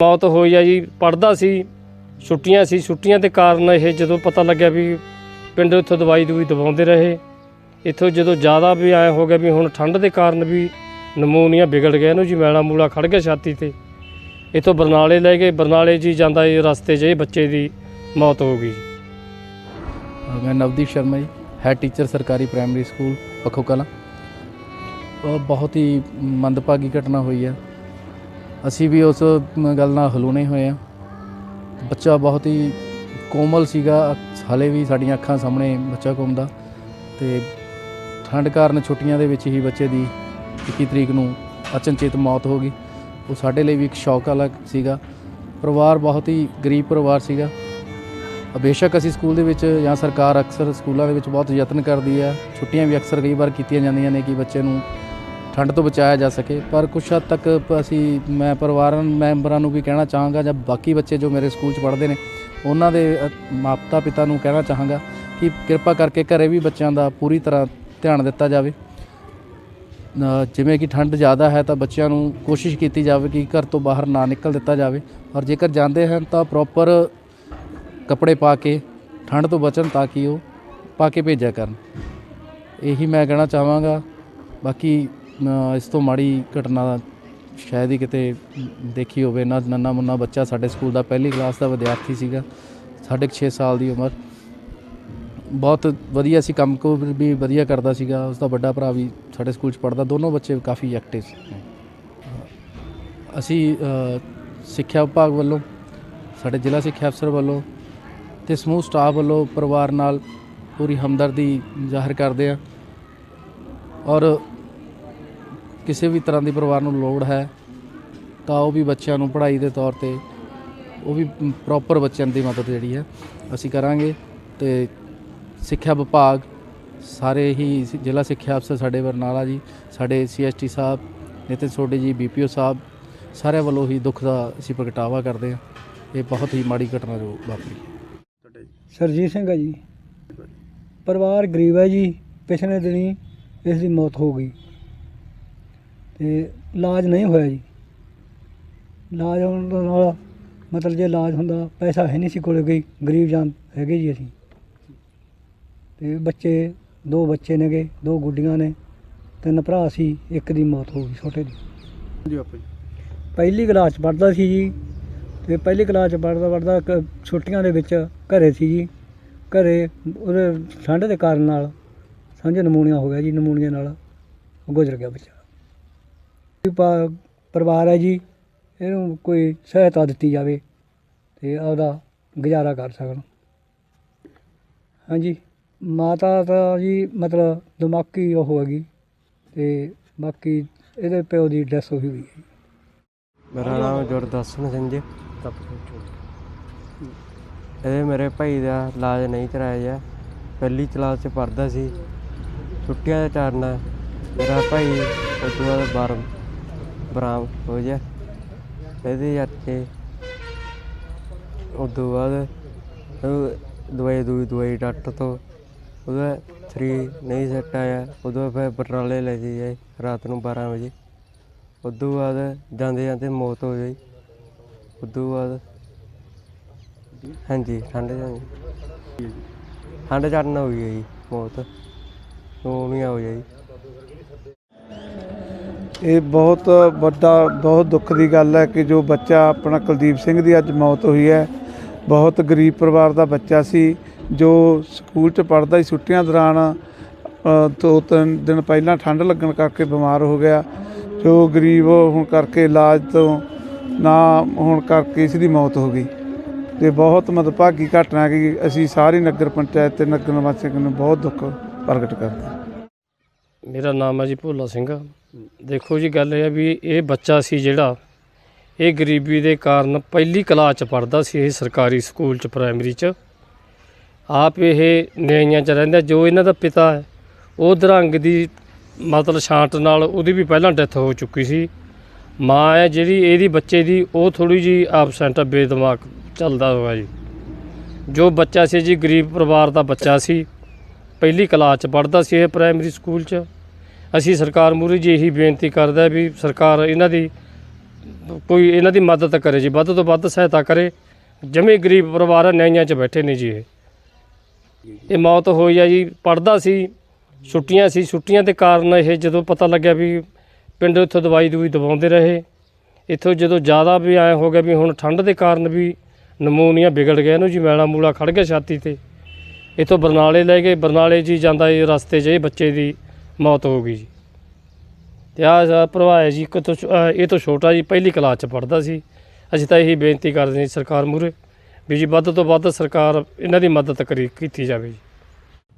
ਮੌਤ ਹੋਈ ਆ ਜੀ ਪੜਦਾ ਸੀ, ਛੁੱਟੀਆਂ ਸੀ, ਛੁੱਟੀਆਂ ਦੇ ਕਾਰਨ ਇਹ ਜਦੋਂ ਪਤਾ ਲੱਗਿਆ ਵੀ ਪਿੰਡ ਉੱਥੋਂ ਦਵਾਈ ਦੂਈ ਦਵਾਉਂਦੇ ਰਹੇ, ਇੱਥੋਂ ਜਦੋਂ ਜ਼ਿਆਦਾ ਵੀ ਆਇਆ ਹੋ ਗਿਆ ਵੀ ਹੁਣ ਠੰਡ ਦੇ ਕਾਰਨ ਵੀ ਨਮੂਨੀਆ ਵਿਗੜ ਗਿਆ ਇਹਨੂੰ ਜੀ, ਮੈਲਾ ਮੂਲਾ ਖੜ ਗਿਆ ਛਾਤੀ ਤੇ। ਇੱਥੋਂ ਬਰਨਾਲੇ ਲੈ ਗਏ, ਬਰਨਾਲੇ ਜੀ ਜਾਂਦਾ ਇਹ ਰਸਤੇ 'ਚ, ਇਹ ਬੱਚੇ ਦੀ ਮੌਤ ਹੋ ਗਈ ਜੀ। ਮੈਂ ਨਵਦੀਪ ਸ਼ਰਮਾ ਜੀ ਹੈਡ ਟੀਚਰ ਸਰਕਾਰੀ ਪ੍ਰਾਇਮਰੀ ਸਕੂਲ ਪੱਖੋ ਕਲਾਂ ਬਹੁਤ ਹੀ ਮੰਦਭਾਗੀ ਘਟਨਾ ਹੋਈ ਹੈ ਅਸੀਂ ਵੀ ਉਸ ਗੱਲ ਨਾਲ ਹਲੂਣੇ ਹੋਏ ਆ ਬੱਚਾ ਬਹੁਤ ਹੀ ਕੋਮਲ ਸੀਗਾ। ਹਾਲੇ ਵੀ ਸਾਡੀਆਂ ਅੱਖਾਂ ਸਾਹਮਣੇ ਬੱਚਾ ਘੁੰਮਦਾ ਤੇ ਠੰਡ ਕਾਰਨ ਛੁੱਟੀਆਂ ਦੇ ਵਿੱਚ ਹੀ ਬੱਚੇ ਦੀ 21 ਤਰੀਕ ਨੂੰ ਅਚਨਚੇਤ ਮੌਤ ਹੋ ਗਈ। ਉਹ ਸਾਡੇ ਲਈ ਵੀ ਇੱਕ ਸ਼ੌਕ ਵਾਲਾ ਸੀਗਾ। ਪਰਿਵਾਰ ਬਹੁਤ ਹੀ ਗਰੀਬ ਪਰਿਵਾਰ ਸੀਗਾ। ਬੇਸ਼ੱਕ ਅਸੀਂ ਸਕੂਲ ਦੇ ਵਿੱਚ ਜਾਂ ਸਰਕਾਰ ਅਕਸਰ ਸਕੂਲਾਂ ਦੇ ਵਿੱਚ ਬਹੁਤ ਯਤਨ ਕਰਦੀ ਹੈ। ਛੁੱਟੀਆਂ ਵੀ ਅਕਸਰ ਕਈ ਵਾਰ ਕੀਤੀਆਂ ਜਾਂਦੀਆਂ ਨੇ ਕਿ ਬੱਚੇ ਨੂੰ ਠੰਡ ਤੋਂ ਬਚਾਇਆ ਜਾ ਸਕੇ ਪਰ ਕੁਛ ਹੱਦ ਤੱਕ ਅਸੀਂ ਮੈਂ ਪਰਿਵਾਰਾਂ ਮੈਂਬਰਾਂ ਨੂੰ ਵੀ ਕਹਿਣਾ ਚਾਹਾਂਗਾ ਜਾਂ ਬਾਕੀ ਬੱਚੇ ਜੋ ਮੇਰੇ ਸਕੂਲ 'ਚ ਪੜ੍ਹਦੇ ਨੇ ਉਹਨਾਂ ਦੇ ਅ, ਮਾਤਾ ਪਿਤਾ ਨੂੰ ਕਹਿਣਾ ਚਾਹਾਂਗਾ ਕਿ ਕਿਰਪਾ ਕਰਕੇ ਘਰੇ ਵੀ ਬੱਚਿਆਂ ਦਾ ਪੂਰੀ ਤਰ੍ਹਾਂ ਧਿਆਨ ਦਿੱਤਾ ਜਾਵੇ। ਜਿਵੇਂ ਕਿ ਠੰਡ ਜ਼ਿਆਦਾ ਹੈ ਤਾਂ ਬੱਚਿਆਂ ਨੂੰ ਕੋਸ਼ਿਸ਼ ਕੀਤੀ ਜਾਵੇ ਕਿ ਘਰ ਤੋਂ ਬਾਹਰ ਨਾ ਨਿਕਲ ਦਿੱਤਾ ਜਾਵੇ ਔਰ ਜੇਕਰ ਜਾਂਦੇ ਹਨ ਤਾਂ ਪ੍ਰੋਪਰ ਕੱਪੜੇ ਪਾ ਕੇ ਠੰਡ ਤੋਂ ਬਚਣ ਤਾਂ ਕਿ ਉਹ ਪਾ ਕੇ ਭੇਜਿਆ ਕਰਨ। ਇਹੀ ਮੈਂ ਕਹਿਣਾ ਚਾਹਾਂਗਾ। ਬਾਕੀ ਇਸ ਤੋਂ ਮਾੜੀ ਘਟਨਾ ਸ਼ਾਇਦ ਹੀ ਕਿਤੇ ਦੇਖੀ ਹੋਵੇ। ਨਾ ਨੰਨਾ ਮੁੰਨਾ ਬੱਚਾ ਸਾਡੇ ਸਕੂਲ ਦਾ ਪਹਿਲੀ ਕਲਾਸ ਦਾ ਵਿਦਿਆਰਥੀ ਸੀਗਾ, ਸਾਢੇ 6 ਸਾਲ ਦੀ ਉਮਰ। ਬਹੁਤ ਵਧੀਆ ਸੀ, ਕੰਮ ਕੋ ਵੀ ਵਧੀਆ ਕਰਦਾ ਸੀਗਾ। ਉਸ ਦਾ ਵੱਡਾ ਭਰਾ ਵੀ ਸਾਡੇ ਸਕੂਲ 'ਚ ਪੜਦਾ ਦੋਨੋਂ ਬੱਚੇ ਕਾਫੀ ਐਕਟਿਵ ਨੇ ਅਸੀਂ ਸਿੱਖਿਆ ਵਿਭਾਗ ਵੱਲੋਂ, ਸਾਡੇ ਜ਼ਿਲ੍ਹਾ ਸਿੱਖਿਆ ਅਫਸਰ ਵੱਲੋਂ ਤੇ ਸਮੂਹ ਸਟਾਫ ਵੱਲੋਂ ਪਰਿਵਾਰ ਨਾਲ ਪੂਰੀ ਹਮਦਰਦੀ ਜ਼ਾਹਿਰ ਕਰਦੇ ਆ ਔਰ ਕਿਸੇ ਵੀ ਤਰ੍ਹਾਂ ਦੀ ਪਰਿਵਾਰ ਨੂੰ ਲੋੜ ਹੈ ਤਾਂ ਉਹ ਵੀ ਬੱਚਿਆਂ ਨੂੰ ਪੜ੍ਹਾਈ ਦੇ ਤੌਰ ਤੇ ਉਹ ਵੀ ਪ੍ਰੋਪਰ ਬੱਚਿਆਂ ਦੀ ਮਦਦ ਜਿਹੜੀ ਹੈ ਅਸੀਂ ਕਰਾਂਗੇ ਤੇ ਸਿੱਖਿਆ ਵਿਭਾਗ ਸਾਰੇ ਹੀ ਜ਼ਿਲ੍ਹਾ ਸਿੱਖਿਆ ਅਫਸਰ ਸਾਡੇ ਬਰਨਾਲਾ ਜੀ ਸਾਡੇ ਸੀਐਸਟੀ ਸਾਹਿਬ ਨਿਤਿਨ ਸੋਢੀ ਜੀ ਬੀਪੀਓ ਸਾਹਿਬ ਸਾਰਿਆਂ ਵੱਲੋਂ ਹੀ ਦੁੱਖ ਦਾ ਅਸੀਂ ਪ੍ਰਗਟਾਵਾ ਕਰਦੇ ਹਾਂ। ਇਹ ਬਹੁਤ ਹੀ ਮਾੜੀ ਘਟਨਾ ਜੋ ਵਾਪਰੀ। ਸਰਜੀਤ ਸਿੰਘ ਹੈ ਜੀ? ਪਰਿਵਾਰ ਗਰੀਬ ਹੈ ਜੀ ਪਿਛਲੇ ਦਿਨੀ ਇਸ ਦੀ ਮੌਤ ਹੋ ਗਈ। ਤੇ ਇਲਾਜ ਨਹੀਂ ਹੋਇਆ ਜੀ। ਇਲਾਜ ਹੋਣ ਦੇ ਨਾਲ ਮਤਲਬ ਜੇ ਇਲਾਜ ਹੁੰਦਾ ਪੈਸਾ ਹੈ ਨਹੀਂ ਸੀ ਕੋਲੇ ਕੋਈ ਗਰੀਬ ਜਾਨ ਹੈਗੇ ਜੀ ਅਸੀਂ। ਤੇ ਬੱਚੇ ਦੋ ਬੱਚੇ ਨੇਗੇ ਦੋ ਗੁੱਡੀਆਂ ਨੇ ਤਿੰਨ ਭਰਾ ਸੀ ਇੱਕ ਦੀ ਮੌਤ ਹੋ ਗਈ ਛੋਟੇ ਦੀ। ਜੀ ਬਾਪੂ ਜੀ। ਪਹਿਲੀ ਕਲਾਸ ਚ ਪੜ੍ਹਦਾ ਸੀ ਜੀ। ਤੇ ਪਹਿਲੀ ਕਲਾਸ ਚ ਪੜ੍ਹਦਾ ਪੜ੍ਹਦਾ ਛੁੱਟੀਆਂ ਦੇ ਵਿੱਚ ਘਰੇ ਸੀ ਜੀ। ਘਰੇ ਉਹਦੇ ਠੰਡ ਦੇ ਕਾਰਨ ਨਾਲ ਸਮਝ ਨਮੂਨੀਆ ਹੋ ਗਿਆ ਜੀ ਨਮੂਨੀਆ ਨਾਲ ਗੁਜ਼ਰ ਗਿਆ ਬੱਚਾ। ਪ- ਪਰਿਵਾਰ ਹੈ ਜੀ, ਇਹਨੂੰ ਕੋਈ ਸਹਾਇਤਾ ਦਿੱਤੀ ਜਾਵੇ ਅਤੇ ਆਪਦਾ ਗੁਜ਼ਾਰਾ ਕਰ ਸਕਣ। ਹਾਂਜੀ, ਮਾਤਾ ਤਾਂ ਜੀ ਮਤਲਬ ਦਿਮਾਗੀ ਉਹ ਹੈਗੀ ਅਤੇ ਬਾਕੀ ਇਹਦੇ ਪਿਓ ਦੀ ਡੈਥ ਹੋਈ ਹੋਈ ਹੈ। ਮੇਰਾ ਨਾਮ ਗੁਰਦਰਸ਼ਨ ਸਿੰਘ ਜੀ। ਇਹਦੇ ਮੇਰੇ ਭਾਈ ਦਾ ਇਲਾਜ ਨਹੀਂ ਕਰਾਇਆ ਗਿਆ। ਪਹਿਲੀ ਕਲਾਸ 'ਚ ਪੜ੍ਹਦਾ ਸੀ। ਛੁੱਟੀਆਂ ਦੇ ਕਾਰਨ ਮੇਰਾ ਭਾਈ ਉਸ ਤੋਂ ਬਾਅਦ ਬਾਰ ਬਰਾਮ ਹੋ ਗਿਆ। ਇਹਦੇ ਕਰਕੇ ਉਸ ਤੋਂ ਬਾਅਦ ਦਵਾਈ ਦੂਈ ਦਵਾਈ ਡਾਕਟਰ ਤੋਂ ਉਹਦਾ ਸਰੀਰ ਨਹੀਂ ਸੈੱਟ ਆਇਆ। ਉਦੋਂ ਫਿਰ ਬਟਰਾਲੇ ਲੈ ਜੀ ਜਾਈ ਰਾਤ ਨੂੰ 12 ਵਜੇ। ਉਦੋਂ ਬਾਅਦ ਜਾਂਦੇ ਜਾਂਦੇ ਮੌਤ ਹੋ ਗਈ। ਉਦੋਂ ਬਾਅਦ ਹਾਂਜੀ, ਠੰਡ ਜਾਂਦੀ ਠੰਡ ਚੜਨ ਹੋ ਗਈ ਹੈ ਜੀ, ਮੌਤ। ਨਹੀਂ ਹੋ ਜਾਈ ਇਹ ਬਹੁਤ ਵੱਡਾ, ਬਹੁਤ ਦੁੱਖ ਦੀ ਗੱਲ ਹੈ ਕਿ ਜੋ ਬੱਚਾ ਆਪਣਾ ਕੁਲਦੀਪ ਸਿੰਘ ਦੀ ਅੱਜ ਮੌਤ ਹੋਈ ਹੈ, ਬਹੁਤ ਗਰੀਬ ਪਰਿਵਾਰ ਦਾ ਬੱਚਾ ਸੀ, ਜੋ ਸਕੂਲ 'ਚ ਪੜ੍ਹਦਾ ਸੀ, ਛੁੱਟੀਆਂ ਦੌਰਾਨ ਦੋ ਤਿੰਨ ਦਿਨ ਪਹਿਲਾਂ ਠੰਡ ਲੱਗਣ ਕਰਕੇ ਬਿਮਾਰ ਹੋ ਗਿਆ, ਜੋ ਗਰੀਬ ਹੋਣ ਕਰਕੇ ਇਲਾਜ ਤੋਂ ਨਾ ਹੋਣ ਕਰਕੇ ਇਸ ਦੀ ਮੌਤ ਹੋ ਗਈ। ਤੇ ਬਹੁਤ ਮਦਭਾਗੀ ਘਟਨਾ ਹੈ ਕਿ ਅਸੀਂ ਸਾਰੀ ਨਗਰ ਪੰਚਾਇਤ ਤੇ ਨਗਰ ਨਿਵਾਸੀਆਂ ਨੂੰ ਬਹੁਤ ਦੁੱਖ ਪ੍ਰਗਟ ਕਰਦੇ ਮੇਰਾ ਨਾਮ ਹੈ ਜੀ ਭੋਲਾ ਸਿੰਘ। ਦੇਖੋ ਜੀ, ਗੱਲ ਇਹ ਹੈ ਵੀ ਇਹ ਬੱਚਾ ਸੀ ਜਿਹੜਾ ਇਹ ਗਰੀਬੀ ਦੇ ਕਾਰਨ ਪਹਿਲੀ ਕਲਾਸ ਚ ਪੜਦਾ ਸੀ, ਇਹ ਸਰਕਾਰੀ ਸਕੂਲ ਚ, ਪ੍ਰਾਇਮਰੀ ਚ। ਆਪ ਇਹ ਨਿਆਈਆਂ ਚ ਰਹਿੰਦਾ, ਜੋ ਇਹਨਾਂ ਦਾ ਪਿਤਾ ਹੈ, ਉਹ ਦਰੰਗ ਦੀ ਮਤਲਬ ਛਾਂਟ ਨਾਲ ਉਹਦੀ ਵੀ ਪਹਿਲਾਂ ਡੈਥ ਹੋ ਚੁੱਕੀ ਸੀ। ਮਾਂ ਹੈ ਜਿਹੜੀ, ਇਹਦੀ ਬੱਚੇ ਦੀ, ਉਹ ਥੋੜੀ ਜੀ ਐਬਸੈਂਟ ਬੇਦਿਮਾਗ ਚੱਲਦਾ ਹੋਇਆ ਜੀ। ਜੋ ਬੱਚਾ ਸੀ ਜੀ, ਗਰੀਬ ਪਰਿਵਾਰ ਦਾ ਬੱਚਾ ਸੀ, ਪਹਿਲੀ ਕਲਾਸ ਚ ਪੜਦਾ ਸੀ ਇਹ ਪ੍ਰਾਇਮਰੀ ਸਕੂਲ ਚ। ਅਸੀਂ ਸਰਕਾਰ ਮੂਹਰੇ ਜੀ ਇਹੀ ਬੇਨਤੀ ਕਰਦਾ ਵੀ ਸਰਕਾਰ ਇਹਨਾਂ ਦੀ ਕੋਈ ਇਹਨਾਂ ਦੀ ਮਦਦ ਕਰੇ ਜੀ, ਵੱਧ ਤੋਂ ਵੱਧ ਸਹਾਇਤਾ ਕਰੇ। ਜਮੇ ਗਰੀਬ ਪਰਿਵਾਰ ਆ ਨਿਆਈਆਂ 'ਚ ਬੈਠੇ ਨੇ ਜੀ ਇਹ। ਇਹ ਮੌਤ ਹੋਈ ਆ ਜੀ ਪੜਦਾ ਸੀ, ਛੁੱਟੀਆਂ ਸੀ, ਛੁੱਟੀਆਂ ਦੇ ਕਾਰਨ ਇਹ ਜਦੋਂ ਪਤਾ ਲੱਗਿਆ ਵੀ ਪਿੰਡ ਇੱਥੋਂ ਦਵਾਈ ਦੂਈ ਦਵਾਉਂਦੇ ਰਹੇ, ਇੱਥੋਂ ਜਦੋਂ ਜ਼ਿਆਦਾ ਵੀ ਐ ਹੋ ਗਿਆ ਵੀ ਹੁਣ ਠੰਡ ਦੇ ਕਾਰਨ ਵੀ ਨਮੂਨੀਆ ਵਿਗੜ ਗਿਆ ਇਹਨੂੰ ਜੀ, ਮੈਲਾ ਮੂਲਾ ਖੜ ਗਿਆ ਛਾਤੀ ਤੇ। ਇੱਥੋਂ ਬਰਨਾਲੇ ਲੈ ਗਏ, ਬਰਨਾਲੇ ਜੀ ਜਾਂਦਾ ਇਹ ਰਸਤੇ 'ਚ ਇਹ ਬੱਚੇ ਦੀ ਮੌਤ ਹੋ ਗਈ ਜੀ। ਤੇ ਆ ਭਰਾ ਹੈ ਜੀ, ਇੱਕ ਤੋਂ ਛੋ- ਅਹ ਇਹ ਤੋਂ ਛੋਟਾ ਜੀ, ਪਹਿਲੀ ਕਲਾਸ 'ਚ ਪੜਦਾ ਸੀ। ਅਸੀਂ ਤਾਂ ਇਹੀ ਬੇਨਤੀ ਕਰਦੇ ਹਾਂ ਜੀ ਸਰਕਾਰ ਮੂਹਰੇ ਵੀ ਜੀ ਵੱਧ ਤੋਂ ਵੱਧ ਸਰਕਾਰ ਇਹਨਾਂ ਦੀ ਮਦਦ ਕਰੀ ਕੀਤੀ ਜਾਵੇ ਜੀ।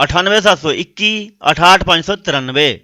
98721 68593